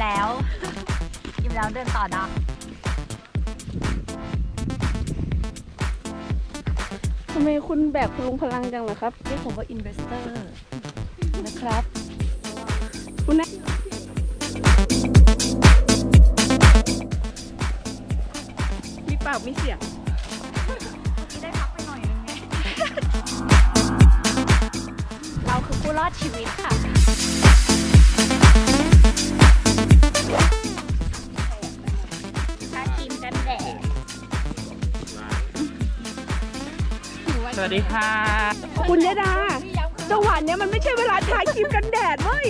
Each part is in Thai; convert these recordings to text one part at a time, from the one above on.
แล้วเดินต่อได้ทำไมคุณแบบพลุงพลังจังเหรอครับ เรียกผมว่าอินเวสเตอร์นะครับ คุณนะมีปากมีเสียงที่ได้พักไปหน่อยนึงไง เราคือผู้รอดชีวิตค่ะ วัสดีค่ะ คุณยดาจังหวะเนี้ยมันไม่ใช่เวลาทาครีมกันแดดเว้ย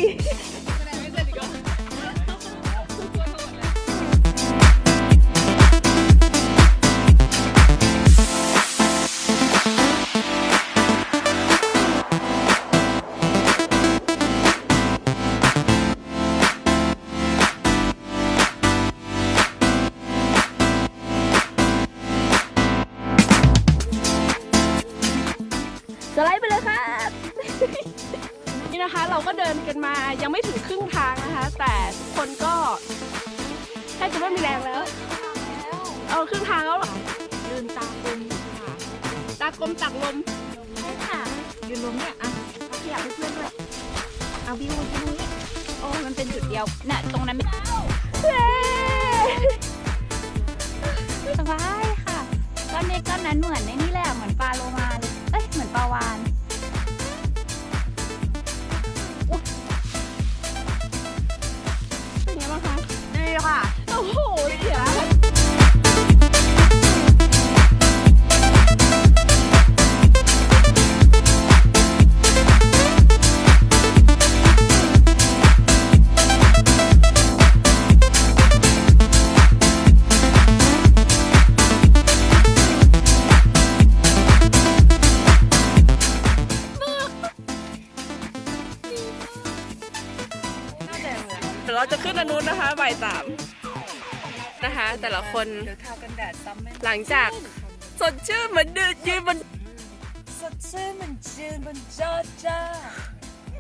สไลด์ไปเลยครับ นี่นะคะเราก็เดินกันมายังไม่ถึงครึ่งทางนะคะ แต่ทุกคนก็แทบจะไม่มีแรงแล้ว เอาครึ่งทางแล้วเหรอลืมตาคุณค่ะตากลมตักลมใช่ค่ะยืนลงเนี่ยอะเอาขยับให้เพื่อนด้วยเอาวิววิวนี่โอ้มันเป็นจุดเดียวน่ะตรงนั้นไม่เย้สบายค่ะก้อนเล็กก้อนนั้นเหมือนในนี่แหละเหมือน จะขึ้นอนุนนะคะบ่ายสามนะคะ แต่ละคนเดี๋ยวทากันแดดซ้ำไหมหลังจากสดชื่นเหมือนเดินยืนบนสดชื่นเหมันจืนบนจอจ้า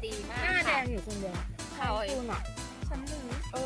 ดีมาหน้ากแดงอยู่คนเดียวเขาคุณอะฉันลืมเออ